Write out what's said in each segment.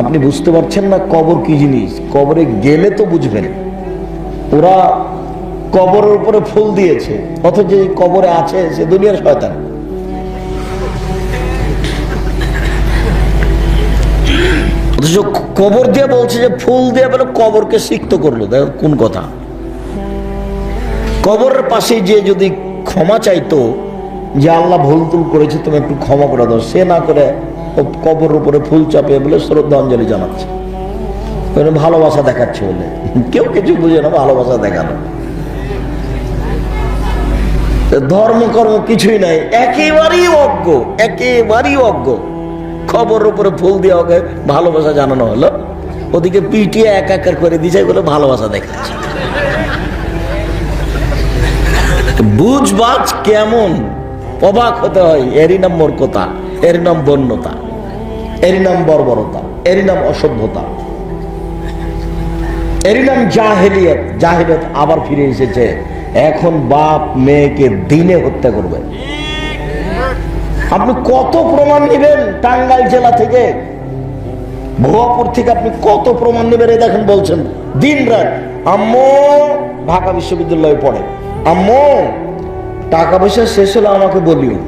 আপনি বুঝতে পারছেন না কবর কি জিনিস? কবরে গেলে তো বুঝবেন। ওরা কবরের উপরে ফুল দিয়েছে, অথচ যে কবরে আছে সে দুনিয়ার শয়তান। অথচ কবর দিয়ে বলছে যে ফুল দিয়ে বলে কবরকে সিক্ত করল। দেখো কোন কথা। কবরের পাশে যে যদি ক্ষমা চাইতো, যে আল্লাহ ভুল তুল করেছে, তুমি একটু ক্ষমা করে দাও। সে না করে ও কবরের উপরে ফুল চাপিয়ে বলে, শ্রদ্ধাঞ্জলি জানাচ্ছে। ভালোবাসা দেখাচ্ছে বলে। কেউ কিছু বুঝে না, ভালোবাসা দেখানো। ধর্মকর্ম কিছুই নাই। একেবারেই অজ্ঞ একেবারেই অজ্ঞ। খবর উপরে ফুল দিয়ে ওকে ভালোবাসা জানানো হলো। ওদিকে পিটিয়ে এক একার করে দিছে বলে ভালোবাসা দেখাচ্ছে। বুঝবাজ কেমন? অবাক হতে হয়, এরই নাম মূর্খতা, এরই নাম বন্যতা। এরই নাম বর্বরতা, এরই নাম অসভ্যতা। এরই নাম জাহেলিয়ত জাহেলিয়ত আবার ফিরে এসেছে। এখন বাপ মেয়েকে দিনে হত্যা করবে। আপনি কত প্রমাণ নেবেন টাঙ্গাইল জেলা থেকে? ভুয়াপুর থেকে আপনি কত প্রমাণ নেবেন এই দেখেন বলছেন। দিন রাত আম্মু ঢাকা বিশ্ববিদ্যালয়ে পড়ে। আম্মু, টাকা পয়সা শেষ হলে আমাকে বলিও।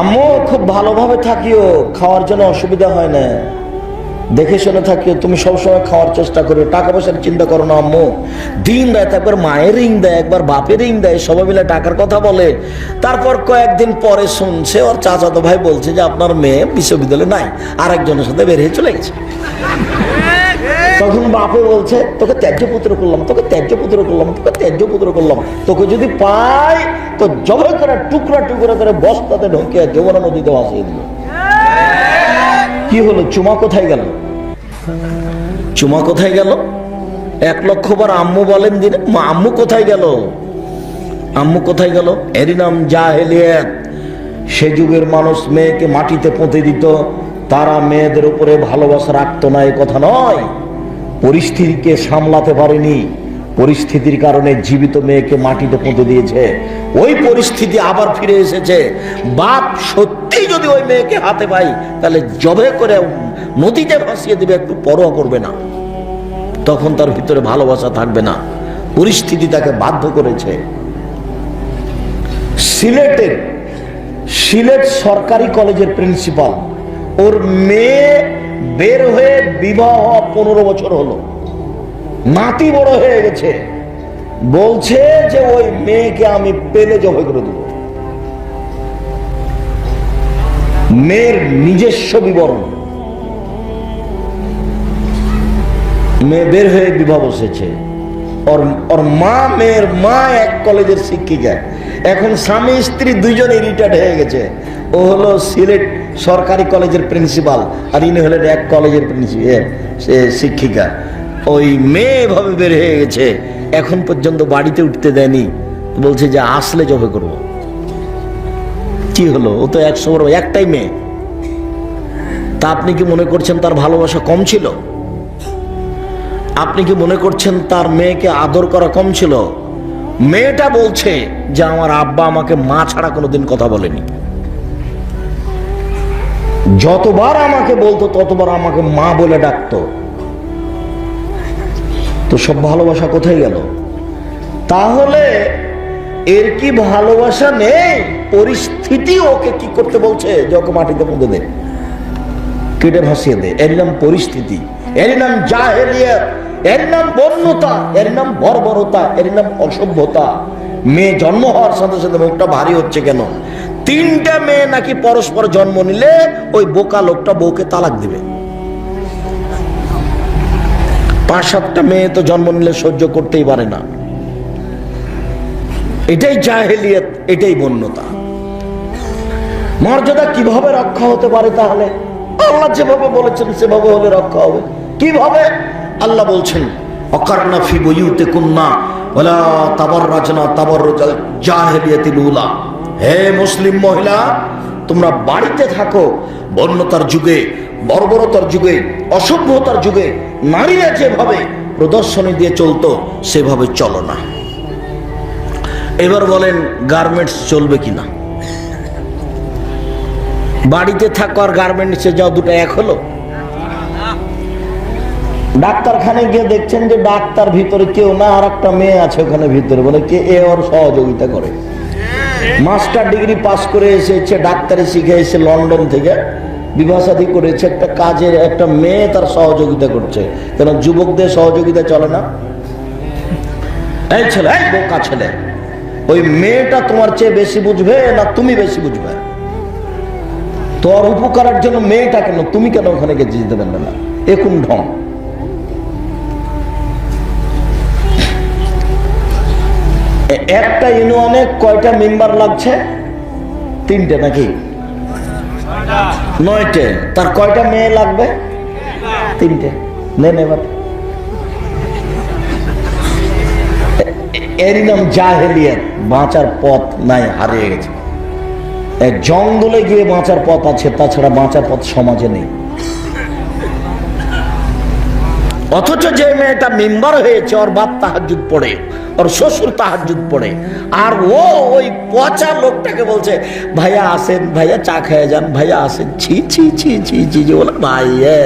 আম্মু, খুব ভালোভাবে থাকিও, খাওয়ার জন্য অসুবিধা হয় না। দেখে শুনে থাকিও, তুমি সবসময় খাওয়ার চেষ্টা করো টাকা পয়সার চিন্তা করো না আম্মু। দিন রাত একবার মায়ের রিং দেয়, একবার বাপের রিং দেয়, সবাই মিলে টাকার কথা বলে। তারপর কয়েকদিন পরে শুনছে, ওর চাচাতো ভাই বলছে যে আপনার মেয়ে বিশ্ববিদ্যালয়ে নাই, আরেকজনের সাথে বেরিয়ে চলে গেছে। তখন বাপে বলছে, তোকে ত্যায্য পুত্র করলাম, তোকে ত্যায্য পুত্র করলাম, তোকে ত্যায্য পুত্র করলাম। তোকে যদি পাই তো জবাই করে টুকরা টুকরা করে বস্তাতে ঢুকিয়ে যমুনা নদীতে ভাসিয়ে দিল। কি হলো? চুমা কোথায় গেল? চুমা কোথায় গেল? এক লক্ষ বার আম্মু বলেন দিনে, মা, আম্মু কোথায় গেল? আম্মু কোথায় গেল? এরই নাম জাহেলিয়াত। সে যুগের মানুষ মেয়েকে মাটিতে পুঁতে দিত, তারা মেয়েদের উপরে ভালোবাসা রাখতো না, এ কথা নয়। পরিস্থিতিকে সামলাতে পারেনি। পরিস্থিতির কারণে জীবিত মেয়েকে মাটিতে পুঁতে দিয়েছে। ওই পরিস্থিতি আবার ফিরে এসেছে। বাপ সত্যি যদি ওই মেয়েকে হাতে পাই তাহলে জবে করে নদীতে ভাসিয়ে দেবে, একটু পরোয়া করবে না। তখন তার ভিতরে ভালোবাসা থাকবে না। পরিস্থিতি তাকে বাধ্য করেছে। সিলেটের সিলেট সরকারি কলেজের প্রিন্সিপাল, ওর মেয়ে বের হয়ে বিবাহ পনেরো বছর হলো। নাতি বড় হয়ে গেছে। বলছে যে ওই মেয়েকে আমি পেলে জবাই করে দেব। মেয়ের নিজস্ব বিবরণ। মেয়ে বের হয়ে বিবাহ বসেছে। ওর মা, মেয়ের মা এক কলেজের শিক্ষিকা। এখন স্বামী, স্ত্রী দুজনে রিটায়ার্ড হয়ে গেছে। ও হলো সিলেট সরকারি কলেজের প্রিন্সিপাল, আর ইনি হলেন এক কলেজের প্রিন্সিপাল সে শিক্ষিকা। ওই মেয়ে এভাবে বের হয়ে গেছে, এখন পর্যন্ত বাড়িতে উঠতে দেয়নি। বলছে যে আসলে জবে করব। কি হলো? ও তো একশো বড় একটাই মেয়ে। তা আপনি কি মনে করছেন তার ভালোবাসা কম ছিল? আপনি কি মনে করছেন তার মেয়েকে আদর করা কম ছিল? মেয়েটা বলছে যে আমার আব্বা আমাকে মা ছাড়া কোনোদিন কথা বলেনি। যতবার আমাকে বলতো, ততবার আমাকে মা বলে ডাকতো। তো সব ভালোবাসা কোথায় গেল? তাহলে এর কি ভালোবাসা নেই? পরিস্থিতি ওকে কি করতে বলছে? যে মাটিতে পুঁতে দে। কেটে ভাসিয়ে দে। এর নাম পরিস্থিতি। এর নাম জাহেলিয়াত। এর নাম বন্যতা। এর নাম বর্বরতা। এর নাম অসভ্যতা। মেয়ে জন্ম হওয়ার সাথে সাথে মুখটা ভারী হচ্ছে কেন? তিনটা মেয়ে নাকি পরস্পর জন্ম নিলে ওই বোকা লোকটা বউকে তালাক দিবে? পাঁচ সাতটা মেয়ে তো জন্ম নিলে সহ্য করতেই পারে না। এটাই জাহেলিয়ত, এটাই বন্যতা। মর্যাদা কীভাবে রক্ষা হতে পারে তাহলে? আল্লাহ যেভাবে বলেছেন, সেভাবে হলে রক্ষা হবে। কীভাবে? আল্লাহ বলছেন, অকারনা ফি বইউতে কুন্না ওলা তাবর রাজনা তাবর জাহেলিয়াতিল উলা। হে মুসলিম মহিলা, তোমরা বাড়িতে থাকো। বন্যতার যুগে, বর্বরতার যুগে, অসভ্যতার যুগে, নারীরা যেভাবে প্রদর্শনী দিয়ে চলতো, সেভাবে চলো না। এবার বলেন গার্মেন্টস চলবে কিনা? বাড়িতে থাকো আর গার্মেন্টসে যাও, দুটো এক হলো। ডাক্তারখানে গিয়ে দেখছেন যে, ডাক্তার ভিতরে কেউ না আর একটা মেয়ে আছে ওখানে ভিতরে। বলে, কে? এ ওর সহযোগিতা করে। মাস্টার ডিগ্রি পাস করে এসেছে, ডাক্তারি শিখে এসে লন্ডন থেকে। বিভাসাদি করেছে, একটা কাজের একটা মেয়ে তার সহযোগিতা করছে। কেন, যুবকদের সহযোগিতা চলে না? এই ছেলে, এই বোকা ছেলে, ওই মেয়েটা তোমার চেয়ে বেশি বুঝবে না তুমি বেশি বুঝবে? তোর উপকারের জন্য মেয়েটা কেন, তুমি কেন ওখানে গিয়ে যেতে পারবে না? একুন ঢং? একটা ইউনিয়নে কয়টা মেম্বার লাগছে? তিনটে নাকি? নয়টে। তার কয়টা মেয়ে লাগবে? তিনটে। নেন এবার এ- এ- এরই নাম জাহেলিয়াত। বাঁচার পথ নাই, হারিয়ে গেছে। জঙ্গলে গিয়ে বাঁচার পথ আছে, তাছাড়া বাঁচার পথ সমাজে নেই। অথচ যে মেয়েটা মেম্বার হয়েছে, ওর বাপ তাহাজুদ পড়ে। ওর শ্বশুর তাহাজুদ পড়ে আর ও ওই পচা লোকটাকে বলছে ভাইয়া আসেন ভাইয়া চা খেয়ে যান ভাইয়া আসেন ছি ছি ছি ছি ছি জি বলে ভাই এ,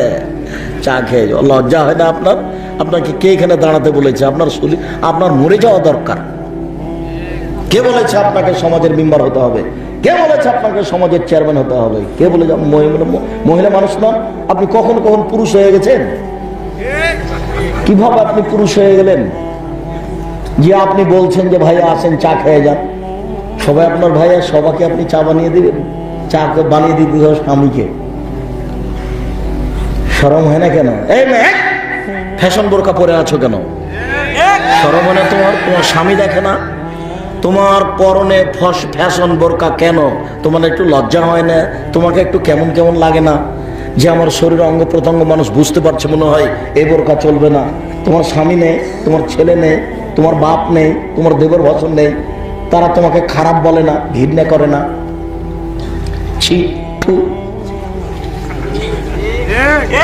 চা খেয়ে যাও লজ্জা হয় না আপনার আপনাকে কে এখানে দাঁড়াতে বলেছে আপনার শরীর আপনার মরে যাওয়া দরকার কে বলেছে আপনাকে সমাজের মেম্বার হতে হবে কে বলেছে আপনাকে সমাজের চেয়ারম্যান হতে হবে কে বলে মহিলা মানুষ নন আপনি কখন কখন পুরুষ হয়ে গেছেন? কীভাবে আপনি পুরুষ হয়ে গেলেন? যে আপনি বলছেন যে ভাইয়া আসেন, চা খেয়ে যান। সবাই আপনার ভাইয়া সবাকে আপনি চা বানিয়ে দিবেন? চা বানিয়ে দিতে হবে স্বামীকে। সরম হয় না কেন? এই ফ্যাশন বোরকা পরে আছো কেন? সরম হয় না তোমার? তোমার স্বামী দেখে না? তোমার পরনে ফস ফ্যাশন বোরকা কেন? তোমার একটু লজ্জা হয় না? তোমাকে একটু কেমন কেমন লাগে না? যে আমার শরীর অঙ্গ প্রত্যঙ্গ মানুষ বুঝতে পারছে মনে হয়, এই বোরকা চলবে না। তোমার স্বামী নেই, তোমার ছেলে নেই তোমার বাপ নেই, তোমার দেবর ভসন নেই, তারা তোমাকে খারাপ বলে না, ঘৃণা করে না।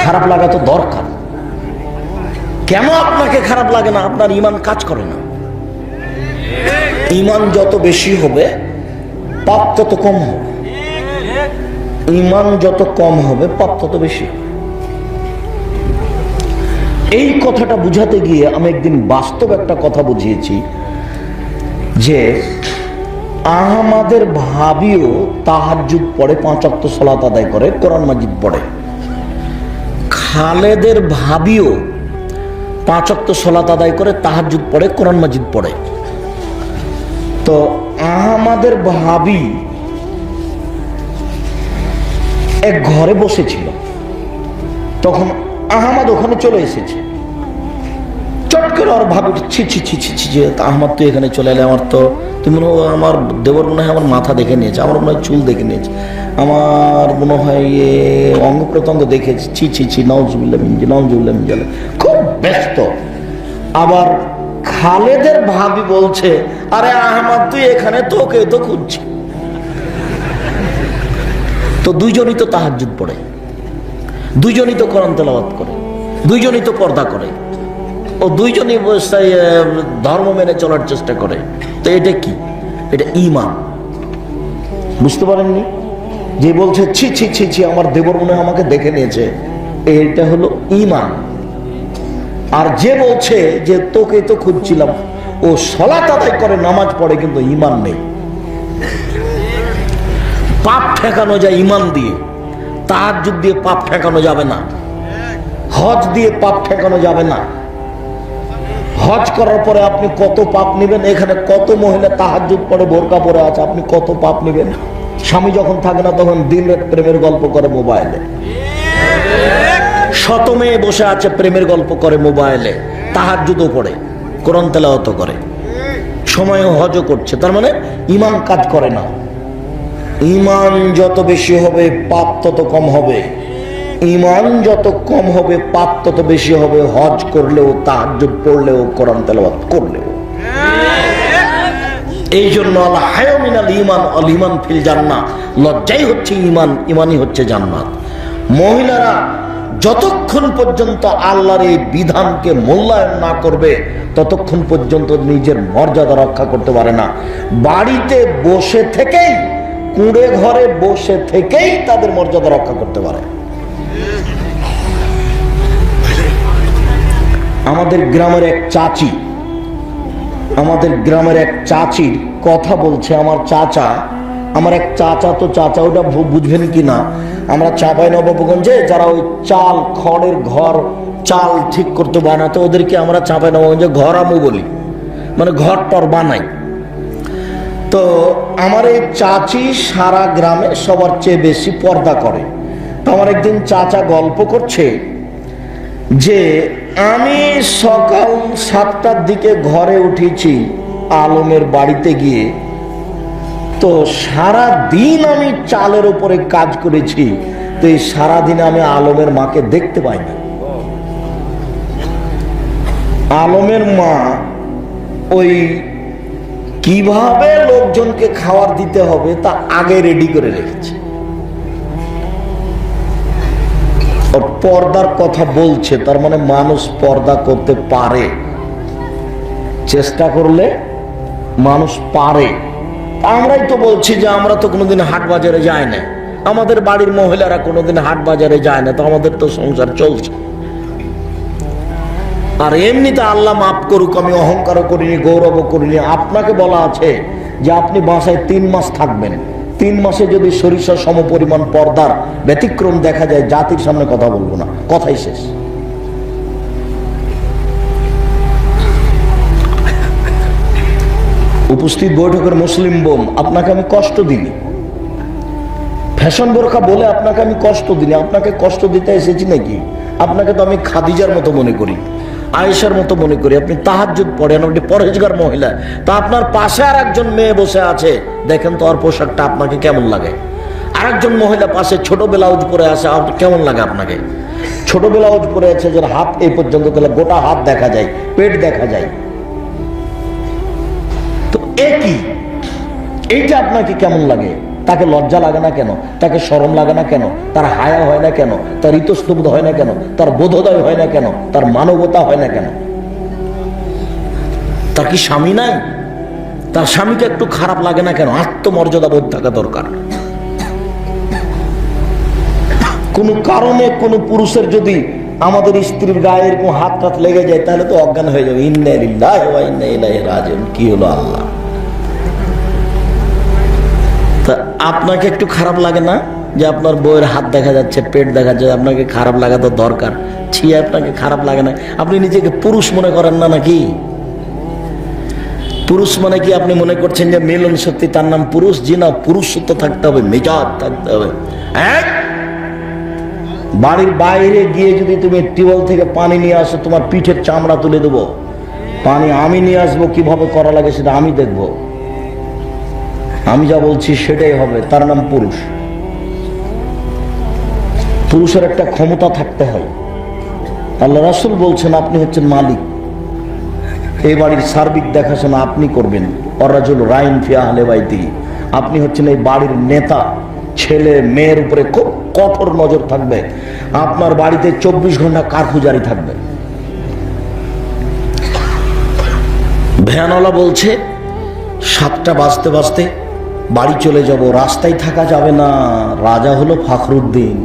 খারাপ লাগা তো দরকার। কেন আপনাকে খারাপ লাগে না? আপনার ইমান কাজ করে না। ইমান যত বেশি হবে, পাপ তত কম হবে। ইমান যত কম হবে, পাপ তত বেশি হবে। এই কথাটা বুঝাতে গিয়ে আমি একদিন বাস্তব একটা কথা বুঝিয়েছি যে আহমাদের ভাবিও তাহাজুদ পড়ে পাঁচাত্তর সলাত আদায় করে, কোরআন মাজিদ পড়ে। খালেদের ভাবিও পাঁচাত্তর সলাত আদায় করে তাহাজুদ পড়ে, কোরআন মাজিদ পড়ে। তো আমাদের ভাবি এক ঘরে বসেছিল। তখন আহমাদ ওখানে চলে এসেছে। চট করে ওর ভাবি ছি ছি ছি ছি ছি, যে আহমদ তুই এখানে চলে এলে আমার তো, তুমি মনে আমার দেবর মনে হয় আমার মাথা দেখে নিয়েছে, আমার মনে হয় চুল দেখে নিয়েছে। আমার মনে হয় অঙ্গ প্রত্যঙ্গ দেখেছে, ছি ছি ছি নওজুবিল্লা নওজুবিল্লা মিঞ্জালে খুব ব্যস্ত। আবার খালেদের ভাবি বলছে, আরে আহমদ তুই এখানে তোকে তো খুঁজছি। তো দুইজনই তো তাহাজুদ পড়ে। দুইজনই তো কোরআন তেলাওয়াত করে, দুইজনই তো পর্দা করে, ও দুইজনই ধর্ম মেনে চলার চেষ্টা করে। তো এটা কি? এটা ইমান বুঝতে পারেননি? যে বলছে, ছি ছি ছি ছি, আমার দেবর মনে আমাকে দেখে নিয়েছে। এটা হলো ইমান আর যে বলছে যে, তোকে তো খুঁজছিলাম, ও সলাত আদায় করে, নামাজ পড়ে, কিন্তু ইমান নেই। পাপ ঠেকানো যায় ইমান দিয়ে। তাহাজ্জুদ দিয়ে পাপ ঠেকানো যাবে না। হজ দিয়ে পাপ ঠেকানো যাবে না। হজ করার পরে আপনি কত পাপ নেবেন? এখানে কত মহিলা তাহাজুদ পরে বোরকা পরে আছে, আপনি কত পাপ নেবেন? স্বামী যখন থাকে না তখন দিন রাত প্রেমের গল্প করে মোবাইলে। শত মেয়ে বসে আছে প্রেমের গল্প করে মোবাইলে তাহাজুদও পড়ে, কোরআন তেলাওয়াত করে। সময়ও হজও করছে, তার মানে ইমান কাজ করে না। ইমান যত বেশি হবে, পাপ তত কম হবে। ইমান যত কম হবে, পাপ তত বেশি হবে। হজ করলেও, তাহাজ্জুদ পড়লেও, কোরআন তেলাওয়াত করলেও। এই জন্য আল হায়মিন আল ইমান আল ইমান ফিল জান্নাত। লজ্জাই হচ্ছে ইমান ইমানই হচ্ছে জান্নাত। মহিলারা যতক্ষণ পর্যন্ত আল্লাহর এই বিধানকে মূল্যায়ন না করবে, ততক্ষণ পর্যন্ত নিজের মর্যাদা রক্ষা করতে পারে না। বাড়িতে বসে থেকেই কুঁড়ে ঘরে বসে থেকেই তাদের মর্যাদা রক্ষা করতে পারে। আমাদের গ্রামের এক চাচি, আমাদের গ্রামের এক চাচির কথা বলছে আমার চাচা। আমার এক চাচা তো চাচা, ওটা বুঝবেন কি না? আমরা চাপাই নবাবগঞ্জে, যারা ওই চাল খড়ের ঘর, চাল ঠিক করতে বানাতো ওদেরকে আমরা চাপাই নবাবগঞ্জে ঘর আমু বলি। মানে ঘর টর বানাই। তো আমার এই চাচি সারা গ্রামে সবার চেয়ে বেশি পর্দা করে। তো আমার একদিন চাচা গল্প করছে যে, আমি সকাল সাতটার দিকে ঘরে উঠেছি আলমের বাড়িতে গিয়ে। তো সারা দিন আমি চালের উপরে কাজ করেছি, তো এই সারাদিন আমি আলমের মাকে দেখতে পাইনি আলমের মা ওই কীভাবে লোকজনকে খাবার দিতে হবে তা আগে রেডি করে রেখেছে। পর্দার কথা বলছে, তার মানে মানুষ পর্দা করতে পারে। চেষ্টা করলে মানুষ পারে। আমরাই তো বলছি যে আমরা তো কোনোদিন হাট বাজারে যাই না আমাদের বাড়ির মহিলারা কোনোদিন হাট বাজারে যায় না তো আমাদের তো সংসার চলছে। আর এমনিতে আল্লাহ মাফ করুক, আমি অহংকারও করিনি গৌরবও করিনি। আপনাকে বলা আছে যে আপনি বাসায় তিন মাস থাকবেন। তিন মাসে যদি সরিষা সম পরিমাণ পর্দার ব্যতিক্রম দেখা যায়, জাতির সামনে কথা বলব না। কথাই শেষ। উপস্থিত বৈঠকের মুসলিম বোন, আপনাকে আমি কষ্ট দিই ফ্যাশন বোরখা বলে আপনাকে আমি কষ্ট দিই আপনাকে কষ্ট দিতে এসেছি নাকি? আপনাকে তো আমি খাদিজার মতো মনে করি। আয়েশার মতো মনে করি, আপনি তাহাজ্জুদ পড়েন, আপনি পরহেজগার মহিলা। তা আপনার পাশে আর একজন মেয়ে বসে আছে, দেখেন তো আর পোশাকটা আপনাকে কেমন লাগে? আরেকজন মহিলা পাশে ছোট ব্লাউজ পরে আছে কেমন লাগে আপনাকে? ছোট ব্লাউজ পরে আছে, যার হাত এই পর্যন্ত তাহলে গোটা হাত দেখা যায়, পেট দেখা যায়। তো একই এইটা আপনাকে কেমন লাগে? তাকে লজ্জা লাগে না কেন? তাকে শরম লাগে না কেন? তার হায়া হয় না কেন? তার ইতস্তব্ধ হয় না কেন? তার বোধোদয় হয় না কেন? তার মানবতা হয় না কেন? তার কি স্বামী নাই? তার স্বামীকে একটু খারাপ লাগে না কেন? আত্মমর্যাদা বোধ থাকা দরকার। কোনো কারণে কোনো পুরুষের যদি আমাদের স্ত্রীর গায়ে এরকম হাত টাত লেগে যায়, তাহলে তো অজ্ঞান হয়ে যাবে। ইন্না লিল্লাহি ওয়া ইন্না ইলাইহি রাজিউন। কি হলো আল্লাহ? তা আপনাকে একটু খারাপ লাগে না যে আপনার বইয়ের হাত দেখা যাচ্ছে, পেট দেখা যাচ্ছে, আপনাকে খারাপ লাগা তো দরকার। ছি, আপনাকে খারাপ লাগে না। আপনি নিজেকে পুরুষ মনে করেন না নাকি? পুরুষ মানে কি? আপনি মনে করছেন যে মিলন শক্তি, তার নাম পুরুষ? জি না পুরুষত্ব থাকতে হবে মেজাজ থাকতে হবে। এক, বাড়ির বাইরে গিয়ে যদি তুমি টিউবওয়েল থেকে পানি নিয়ে আসো, তোমার পিঠের চামড়া তুলে দেবো। পানি আমি নিয়ে আসব, কীভাবে করা লাগে সেটা আমি দেখব। আমি যা বলছি সেটাই হবে, তার নাম পুরুষ। পুরুষের একটা ক্ষমতা থাকতে হয়। আল্লাহ রাসুল বলছেন, আপনি হচ্ছেন মালিক। এই বাড়ির সার্বিক দেখাশোনা আপনি করবেন। অরাজুল রাইন ফিয়া আহলে বাইতি। আপনি হচ্ছেন এই বাড়ির নেতা। ছেলে, মেয়ের উপরে খুব কঠোর নজর থাকবে। আপনার বাড়িতে চব্বিশ ঘণ্টা কারফুজারি থাকবে। ভ্যানওয়ালা বলছে, সাতটা বাজতে বাজতে বাড়ি চলে যাব, রাস্তায় থাকা যাবে না। রাজা হলো ফখরুদ্দিন।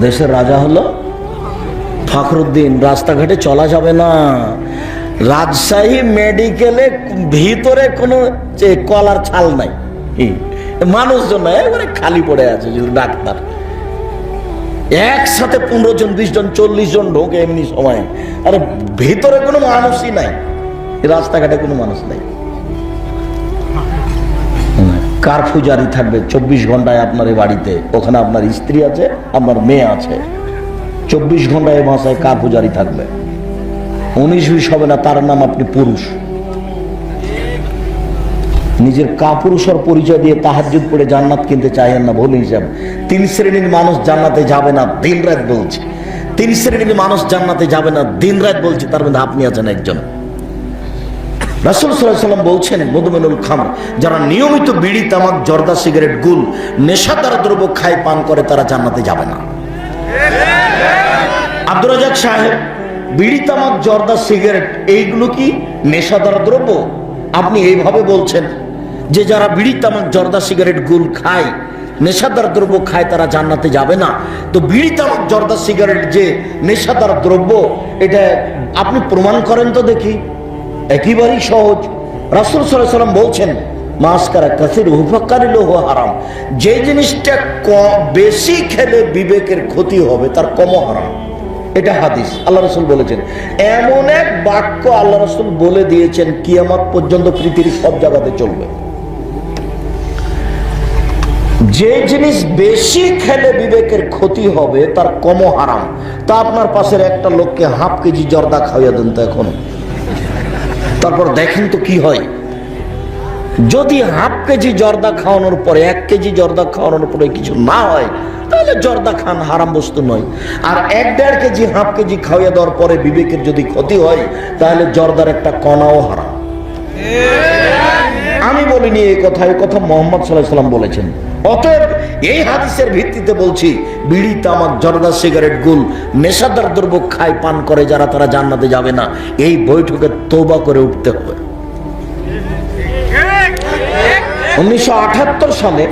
দেশের রাজা হলো ফখরুদ্দিন। রাস্তাঘাটে চলা যাবে না। রাজশাহী মেডিকেলে ভিতরে কোনো যে কলার ছাল নাই। মানুষজন এবারে খালি পড়ে আছে ডাক্তার। একসাথে পনেরো জন, বিশ জন, চল্লিশ জন ঢোকে এমনি সময়। আরে ভিতরে কোনো মানুষই নাই। রাস্তাঘাটে কোনো মানুষ নাই। কারফিউ জারি থাকবে? চব্বিশ ঘন্টায় আপনার বাড়িতে। ওখানে আপনার স্ত্রী আছে আপনার মেয়ে আছে। চব্বিশ ঘন্টায় ভাষায় কারফিউ জারি থাকবে? উনিশ বিশ হবে না, তার নাম আপনি পুরুষ। নিজের কাপুরুষর পরিচয় দিয়ে তাহাজুদ পড়ে জান্নাত কিনতে চাইেন না, ভুল হিসাব। তিন শ্রেণির মানুষ জান্নাতে যাবে না, দিন রাত বলছে। তিন শ্রেণির মানুষ জান্নাতে যাবে না, দিন রাত বলছে, তার মধ্যে আপনি আছেন একজন। রাসুল সাল্লাম বলছেন মধুমেনুল খাম যারা নিয়মিত বিড়ি, তামাক, জর্দা, সিগারেট, গুল নেশাদার দ্রব্য খায়, পান করে, তারা জান্নাতে যাবে না। আব্দুর রাজাক সাহেব, বিড়ি, তামাক, জর্দা, সিগারেট, এইগুলো কি নেশাদার দ্রব্য? আপনি এইভাবে বলছেন যে যারা বিড়ি, তামাক, জর্দা, সিগারেট, গুল খায় নেশাদার দ্রব্য খায়, তারা জান্নাতে যাবে না। তো বিড়ি, তামাক, জর্দা, সিগারেট যে নেশাদার দ্রব্য, এটা আপনি প্রমাণ করেন তো দেখি। একেবারেই সহজ। রাসুল সাল্লাহ সাল্লাম বলছেন, মাস্কারা কাসির হুফাকারি লোহ হারাম। যে জিনিসটা ক- বেশি খেলে বিবেকের ক্ষতি হবে, তার কমও হারাম। এটা হাদিস। আল্লাহ রসুল বলেছেন। এমন এক বাক্য আল্লাহ রসুল বলে দিয়েছেন, কিয়ামত পর্যন্ত পৃথিবীর সব জায়গাতে চলবে। যে জিনিস বেশি খেলে বিবেকের ক্ষতি হবে, তার কম হারাম। তা আপনার পাশের একটা লোককে হাফ কেজি জর্দা খাওয়াইয়া দেন তো এখন তারপর দেখেন তো কি হয়। যদি হাফ কেজি জর্দা খাওয়ানোর পরে, এক কেজি জর্দা খাওয়ানোর পরে কিছু না হয়, তাহলে জর্দা খান হারাম বস্তু নয়। আর এক দেড় কেজি, হাফ কেজি খাওয়াইয়া দেওয়ার পরে বিবেকের যদি ক্ষতি হয়, তাহলে জর্দার একটা কণাও হারাম। বলিনি এই কথা এই কথা মোহাম্মদ সাল্লাহ সাল্লাম বলেছেন। অতএব এই হাদিসের ভিত্তিতে বলছি, বিড়ি, তামাক, জর্দা, সিগারেট, গুল, নেশাদার দ্রব্য খায়, পান করে যারা, তারা জান্নাতে যাবে না। এই বৈঠকে তোবা করে উঠতে হবে। উনিশশো সালে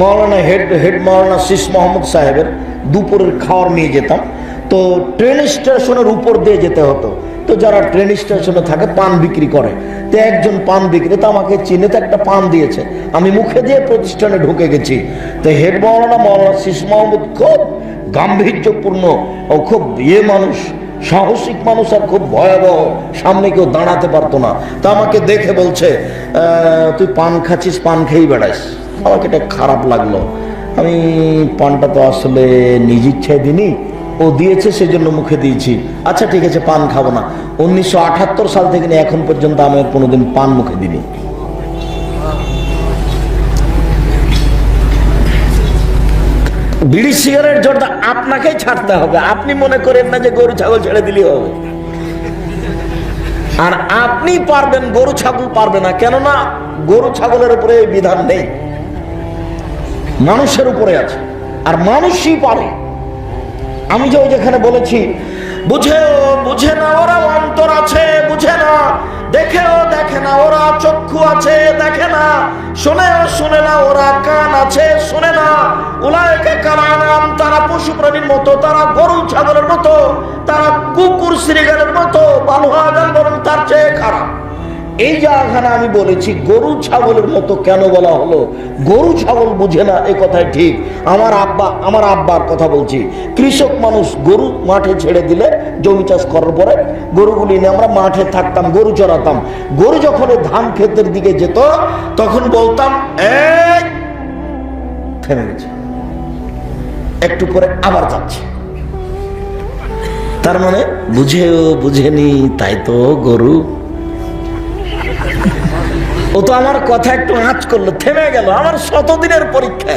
মৌলানা হেড হেড মৌলানা শীষ মোহাম্মদ সাহেবের দুপুরের খাওয়ার নিয়ে যেতাম। তো ট্রেন স্টেশনের উপর দিয়ে যেতে হতো। তো যারা ট্রেন স্টেশনে থাকে পান বিক্রি করে, তো একজন পান বিক্রেতা আমাকে চিনে, তো একটা পান দিয়েছে। আমি মুখে দিয়ে প্রতিষ্ঠানে ঢুকে গেছি। তো হেড মৌলানা মৌলানা শীষ মোহাম্মদ খুব গাম্ভীর্যপূর্ণ ও খুব ইয়ে মানুষ, সাহসিক মানুষ আর খুব ভয়াবহ, সামনে কেউ দাঁড়াতে পারতো না। তা আমাকে দেখে বলছে তুই পান খাচ্ছিস, পান খেয়েই বেড়াইস। আমাকে এটা খারাপ লাগল। আমি পানটা তো আসলে নিজ ইচ্ছায় দিনি ও দিয়েছে, সেজন্য মুখে দিয়েছি। আচ্ছা ঠিক আছে, পান খাব না। উনিশশো সাল থেকে নিয়ে এখন পর্যন্ত আমি কোনোদিন পান মুখে দিনি বিড়ি সিগারেট জর্দা আপনাকেই ছাড়তে হবে। আপনি মনে করেন না যে গরু, ছাগল ছেড়ে দিলেই হবে। আর আপনি পারবেন, গরু, ছাগল পারবে না। কেননা গরু, ছাগলের উপরে বিধান নেই। মানুষের উপরে আছে। আর মানুষই পারে। আমি যে ওই যেখানে বলেছি, বুঝেও, বুঝে না, ওরা অন্তর আছে, বুঝে না। দেখেও দেখে না, ওরা চক্ষু আছে, দেখে না। শোনেও শুনে না, ওরা কান আছে, শুনে না। উলায়কে কারানাম, তারা পশু প্রাণীর মতো, তারা গরু ছাগলের মতো, তারা কুকুর শ্রীগালের মতো গাল বরং তার চেয়ে খারাপ। এই জায়গাখানে আমি বলেছি, গরু ছাগলের মতো কেন বলা হলো? গরু ছাগল বুঝে না, এ কথাই ঠিক। আমার আব্বা, আমার আব্বার কথা বলছি। কৃষক মানুষ গরু মাঠে ছেড়ে দিলে, জমি চাষ করার পরে গরুগুলি নিয়ে আমরা মাঠে থাকতাম, গরু চড়াতাম। গরু যখন ধান ক্ষেতের দিকে যেত, তখন বলতাম, এই, থেমে গেছে। একটু পরে আবার যাচ্ছে। তার মানে বুঝেও বুঝেনি, তাই তো গরু ও তো আমার কথা একটু আঁচ করল, থেমে গেল। আমার শতদিনের পরীক্ষা।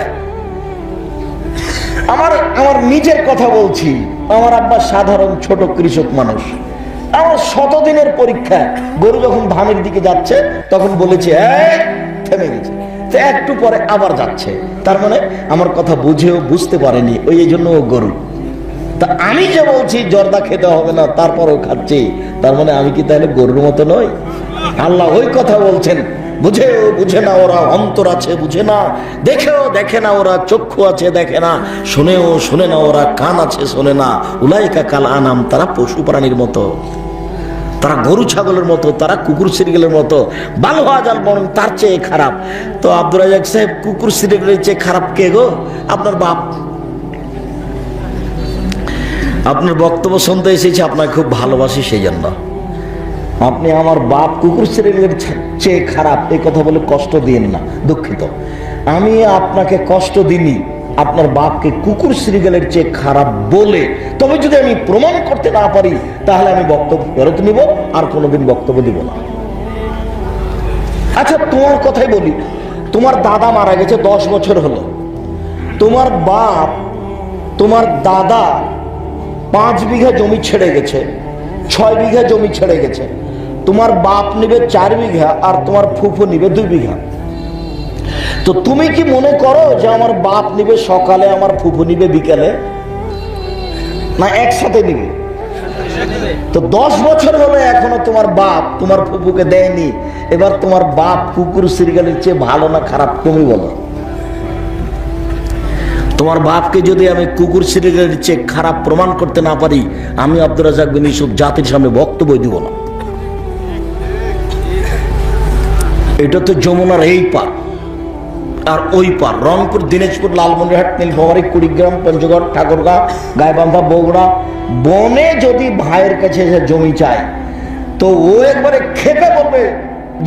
আমার আমার নিজের কথা বলছি। আমার আব্বা সাধারণ ছোট কৃষক মানুষ। আমার শতদিনের পরীক্ষা। গরু যখন ধানের দিকে যাচ্ছে, তখন বলেছে থেমে গেছে। একটু পরে আবার যাচ্ছে। তার মানে আমার কথা বুঝেও বুঝতে পারেনি, ওই এই জন্য ও গরু। তা আমি যে বলছি, জর্দা খেতে হবে না, তারপরেও খাচ্ছি। তার মানে আমি কি তাহলে গরুর মতো নই? আল্লাহ ওই কথা বলছেন। বুঝেও বুঝে না ওরা অন্তর আছে, বুঝে না। দেখেও দেখে না ওরা, চক্ষু আছে, দেখে না। শুনেও শুনে না ওরা, কান আছে, শোনে না। উলাইকা কাল আনাম, তারা পশু প্রাণীর মতো। তারা গরু ছাগলের মতো, তারা কুকুর সিরিগেলের মতো। ভালো যান বরং তার চেয়ে খারাপ। তো আব্দুল রাজাক সাহেব, কুকুর সিরিগেলের চেয়ে খারাপ কে গো? আপনার বাপ। আপনার বক্তব্য শুনতে এসেছি, আপনাকে খুব ভালোবাসি সেই জন্য আপনি আমার বাপ কুকুর শ্রেণির চেয়ে খারাপ, এই কথা বলে কষ্ট দিন না, দুঃখিত। আমি আপনাকে কষ্ট দিনি আপনার বাপকে কুকুর শ্রীগালের চেয়ে খারাপ বলে। তবে যদি আমি প্রমাণ করতে না পারি, তাহলে আমি বক্তব্য ফেরত নিব, আর কোনোদিন বক্তব্য দিব না। আচ্ছা তোমার কথাই বলি। তোমার দাদা মারা গেছে দশ বছর হলো। তোমার বাপ, তোমার দাদা পাঁচ বিঘা জমি ছেড়ে গেছে, ছয় বিঘা জমি ছেড়ে গেছে। তোমার বাপ নিবে চার বিঘা আর তোমার ফুফু নিবে দুই বিঘা। তো তুমি কি মনে করো যে আমার বাপ নিবে সকালে, আমার ফুফু নিবে বিকালে? না একসাথে নিবে? তো দশ বছর হলো এখনও তোমার বাপ তোমার ফুপুকে দেয়নি। এবার তোমার বাপ কুকুর সিরিয়ালের চেয়ে ভালো না খারাপ তুমি বলো। তোমার বাপকে যদি আমি কুকুর সিরিয়ালের চেয়ে খারাপ প্রমাণ করতে না পারি, আমি আব্দুল রাজাক বিন ইউসুফ জাতির সামনে বক্তব্য দিব না। এটা তো যমুনার এই পার আর ওই পার। রংপুর, দিনাজপুর, লালমনিরহাট, নীলফামারী, কুড়িগ্রাম, পঞ্চগড়, ঠাকুরগাঁ, গাইবান্ধা, বগুড়া। বনে যদি ভাইয়ের কাছে এসে জমি চায়, তো ও একবারে খেপে বলবে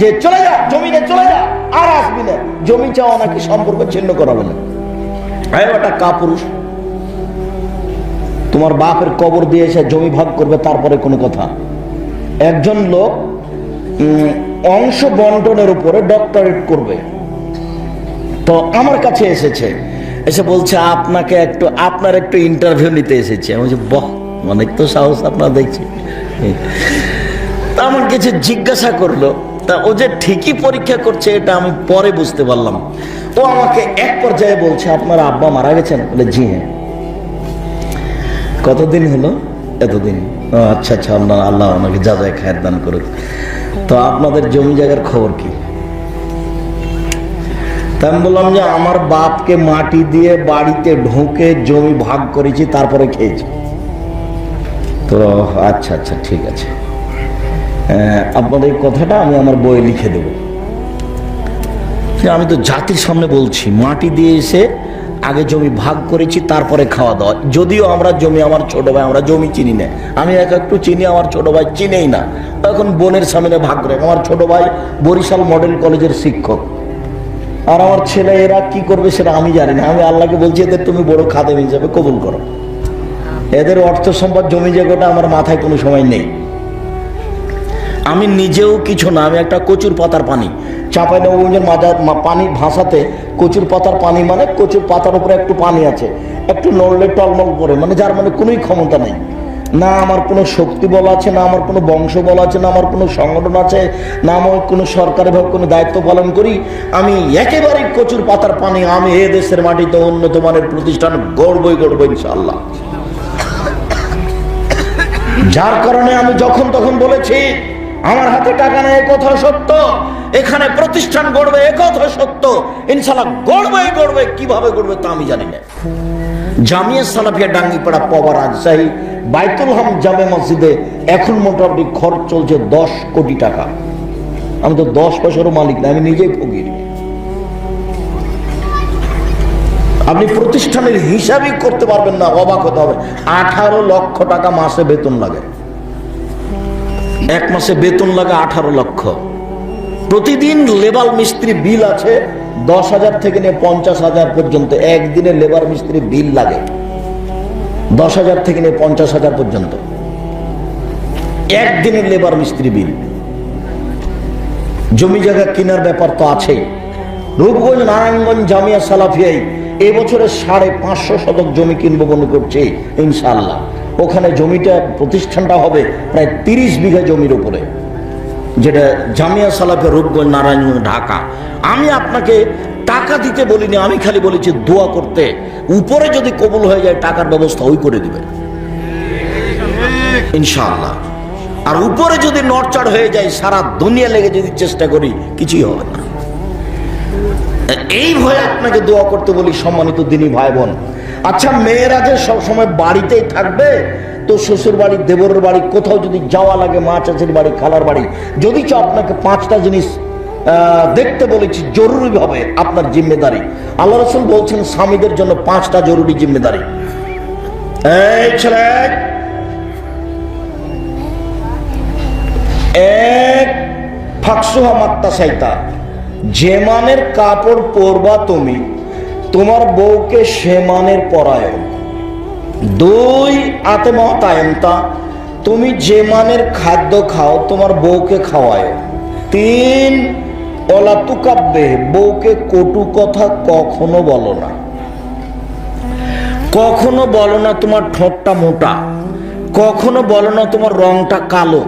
যে, চলে যা, জমিনে চলে যা, আর আসবি না। জমি চাওয়া নাকি সম্পর্ক ছিন্ন করাবে না। হ্যাঁ কাপুরুষ, তোমার বাপের কবর দিয়ে এসে জমি ভাগ করবে, তারপরে কোনো কথা। একজন লোক অংশ বন্টনের উপরে ডক্টরেট করবে। তো আমার কাছে এসেছে, এসে বলছে, আপনাকে একটু, আপনার একটু ইন্টারভিউ নিতে এসেছে। আমি বলছি, বাহ, অনেক তো সাহস আপনার দেখছি। তা আমার কিছু জিজ্ঞাসা করল, তা ও যে ঠিকই পরীক্ষা করছে, এটা আমি পরে বুঝতে পারলাম। ও আমাকে এক পর্যায়ে বলছে, আপনার আব্বা মারা গেছেন? বলে, জি হ্যাঁ। কতদিন হলো? এতদিন। আচ্ছা আচ্ছা আল্লাহ আল্লাহ আমাকে যা যায় খায়ের দান করুক। তো আপনাদের জমি জায়গার খবর কি? আমি বললাম যে আমার বাপকে মাটি দিয়ে বাড়িতে ঢুকে জমি ভাগ করেছি, তারপরে খেয়েছি। তো আচ্ছা আচ্ছা ঠিক আছে। আপনাদের কথাটা আমি আমার বইয়ে লিখে দেব। আমি তো জাতির সামনে বলছি, মাটি দিয়ে এসে আগে জমি ভাগ করেছি, তারপরে খাওয়া দাওয়া। যদিও আমরা জমি, আমার ছোট ভাই, আমরা জমি চিনি না। আমি এক একটু চিনি, আমার ছোট ভাই চিনেই না। এখন বোনের সামনে ভাগ করে, আমার ছোট ভাই বরিশাল মডেল কলেজের শিক্ষক। আর আমার ছেলে, এরা কি করবে সেটা আমি জানি না। আমি আল্লাহকে বলছি, এদের তুমি বড় খাদেম হিসাবে কবুল করো। এদের অর্থ সম্পদ, জমি জায়গাটা আমার মাথায় কোনো সময় নেই। আমি নিজেও কিছু না, আমি একটা কচুর পাতার পানি। চাপাই নবগঞ্জের মাজা পানি ভাষাতে কচুর পাতার পানি মানে কচুর পাতার উপরে একটু পানি আছে, একটু নড়লে টলমল করে মানে যার মানে কোনোই ক্ষমতা নেই। না আমার কোনো শক্তি বল আছে, না আমার কোনো বংশ বল আছে, না আমার কোনো সংগঠন আছে, না আমার কোনো সরকারিভাবে কোনো দায়িত্ব পালন করি, আমি একেবারেই কচুর পাতার পানি আমি এ দেশের মাটিতে উন্নত মানের প্রতিষ্ঠান গড়বই গড়বো ইনশাল্লাহ যার কারণে আমি যখন তখন বলেছি, আমার হাতে টাকা নেই কথা সত্য। এখানে প্রতিষ্ঠান গড়বে, এ কথা সত্য। ইনশাল্লাহ গড়বে গড়বে, কীভাবে গড়বে তা আমি জানি না। জামিয়া সালাফিয়া ডাঙ্গিপাড়া পবা রাজশাহী বাইতুল হাম জামে মসজিদে এখন মোটামুটি খরচ চলছে দশ কোটি টাকা। আমি তো দশ পয়সারও মালিক না, আমি নিজেই ফকির। আপনি প্রতিষ্ঠানের হিসাবই করতে পারবেন না, অবাক হতে হবে। আঠারো লক্ষ টাকা মাসে বেতন লাগে। এক মাসে বেতন লাগে আঠারো লক্ষ। প্রতিদিন লেবার মিস্ত্রি বিল আছে, দশ হাজার থেকে নিয়ে পঞ্চাশ হাজার পর্যন্ত, একদিনে লেবার মিস্ত্রি বিল লাগে। দশ হাজার থেকে নিয়ে পঞ্চাশ হাজার পর্যন্ত। একদিনের লেবার মিস্ত্রি বিল। জমি জায়গা কেনার ব্যাপার তো আছেই। রূপগঞ্জ, নারায়ণগঞ্জ, জামিয়া, সালাফিয়াই এবছরে সাড়ে পাঁচশো শতক জমি কিনবো মনে করছে ইনশাল্লাহ ওখানে জমিটা, প্রতিষ্ঠানটা হবে প্রায় তিরিশ বিঘা জমির উপরে। যেটা জামিয়া সালাফিয়া রূপগঞ্জ, নারায়ণগঞ্জ, ঢাকা। আমি আপনাকে টাকা দিতে বলিনি, আমি খালি বলেছি দোয়া করতে। উপরে যদি কবুল হয়ে যায়, টাকার ব্যবস্থা ওই করে দিবেন। ইনশাআল্লাহ। আর উপরে যদি নড়চড় হয়ে যায়, সারা দুনিয়া লেগে যদি চেষ্টা করি, কিছুই হবে না। এই ভয়ে আপনাকে দোয়া করতে বলি সম্মানিত দিনী ভাই বোন। আচ্ছা মেয়েরা যে সবসময় বাড়িতেই থাকবে তো শ্বশুর বাড়ি, দেবরের বাড়ি, কোথাও যদি যাওয়া লাগে মা চাচির বাড়ি, খালার বাড়ি, যদি চাও আপনাকে পাঁচটা জিনিস দেখতে বলেছি জরুরিভাবে আপনার জিম্মেদারি। আল্লাহ রসুল বলছেন, স্বামীদের জন্য পাঁচটা জরুরি জিম্মেদারি। ছেলে, এক, ফাকসুহা মাত্তা সাইতা। যে মানের কাপড় পরবা তুমি, তোমার বউকে সে মানের পরায় দুই তায়ন্তা তুমি যে মানের খাদ্য খাও, তোমার বউকে খাওয়ায়। তিন অলাতুকাব্যে বউকে কটু কথা কখনো বলো না। কখনো বলো না তোমার ঠোঁটটা মোটা। কখনো বলো না তোমার রংটা কালো।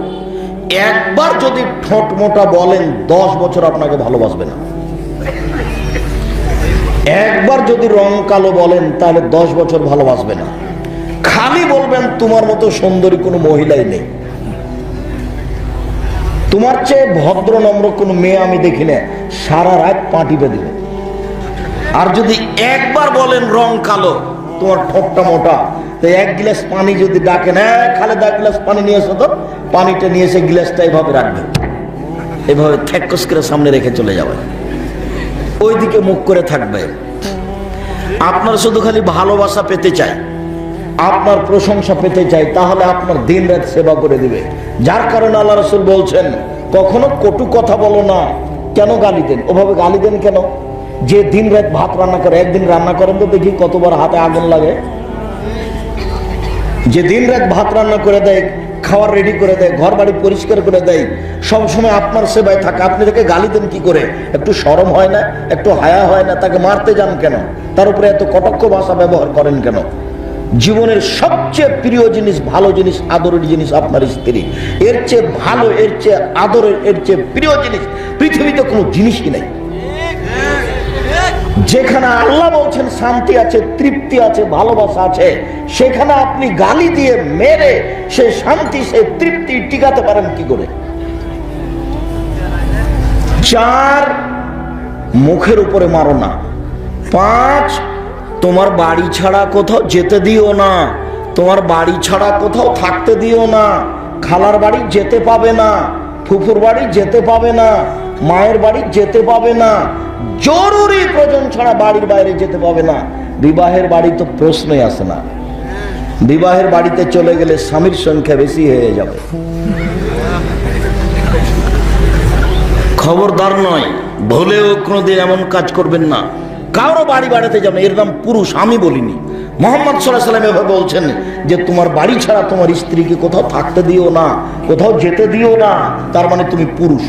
একবার যদি ঠোঁট মোটা বলেন, দশ বছর আপনাকে ভালোবাসবে না। একবার যদি রং কালো বলেন, তাহলে দশ বছর ভালোবাসবে না। খালি বলবেন, তোমার মতো সুন্দরী কোনো মহিলাই নেই। তোমার চেয়ে ভদ্র, নম্র কোনো মেয়ে আমি দেখি না। সারা রাত পাটি বেঁধে দেবে। আর যদি একবার বলেন রং কালো, তোমার ঠোঁটটা মোটা, তো এক গ্লাস পানি যদি ডাকেন হ্যাঁ খালেদা, এক গ্লাস পানি নিয়ে এসো তো। পানিটা নিয়ে এসে গ্লাসটা এইভাবে রাখবে এভাবে ঠেকস করে সামনে রেখে চলে যাবে ওইদিকে মুখ করে থাকবে আপনার শুধু খালি ভালোবাসা পেতে চাই। আপনার প্রশংসা পেতে চাই, তাহলে আপনার দিন রাত সেবা করে দিবে। যার কারণে আল্লাহ রসুল বলছেন, কখনো কটু কথা বলো না। কেন গালি দেন? ওভাবে গালি দেন কেন? যে দিন রাত ভাত রান্না করে, একদিন রান্না করেন তো দেখি কতবার হাতে আগুন লাগে। যে দিন রাত ভাত রান্না করে দেয়, খাওয়ার রেডি করে দেয় ঘর বাড়ি পরিষ্কার করে দেয়, সবসময় আপনার সেবায় থাকে। আপনি তাকে গালি দেন কি করে? একটু সরম হয় না? একটু হায়া হয় না? তাকে মারতে যান কেন? তার উপরে এত কটক্ষ ভাষা ব্যবহার করেন কেন? জীবনের সবচেয়ে প্রিয় জিনিস, ভালো জিনিস, আদরের জিনিস আপনার স্ত্রী। এর চেয়ে ভালো, এর চেয়ে আদরের, এর চেয়ে প্রিয় জিনিস পৃথিবীতে কোনো জিনিসই নাই। যেখানে আল্লাহ বলছেন শান্তি আছে, তৃপ্তি আছে, ভালোবাসা আছে, সেখানে আপনি গালি দিয়ে মেরে সে শান্তি, সে তৃপ্তি টিকাতে পারেন কি করে? চার মুখের উপরে মারো না। পাঁচ তোমার বাড়ি ছাড়া কোথাও যেতে দিও না। তোমার বাড়ি ছাড়া কোথাও থাকতে দিও না। খালার বাড়ি যেতে পাবে না। ফুফুর বাড়ি যেতে পাবে না। মায়ের বাড়ি যেতে পাবে না। জরুরি প্রয়োজন ছাড়া বাড়ির বাইরে যেতে পাবে না। বিবাহের বাড়ি তো প্রশ্নই আসে না। বিবাহের বাড়িতে চলে গেলে স্বামীর সংখ্যা বেশি হয়ে যাবে। খবরদার নয়। ভুলেও কোনোদিন এমন কাজ করবেন না। কারও বাড়ি বাড়িতে যাবে এরকম পুরুষ, আমি বলিনি। মোহাম্মদ সাল্লাহ সাল্লাম এভাবে বলছেন যে, তোমার বাড়ি ছাড়া তোমার স্ত্রীকে কোথাও থাকতে দিও না, কোথাও যেতে দিও না, তার মানে তুমি পুরুষ।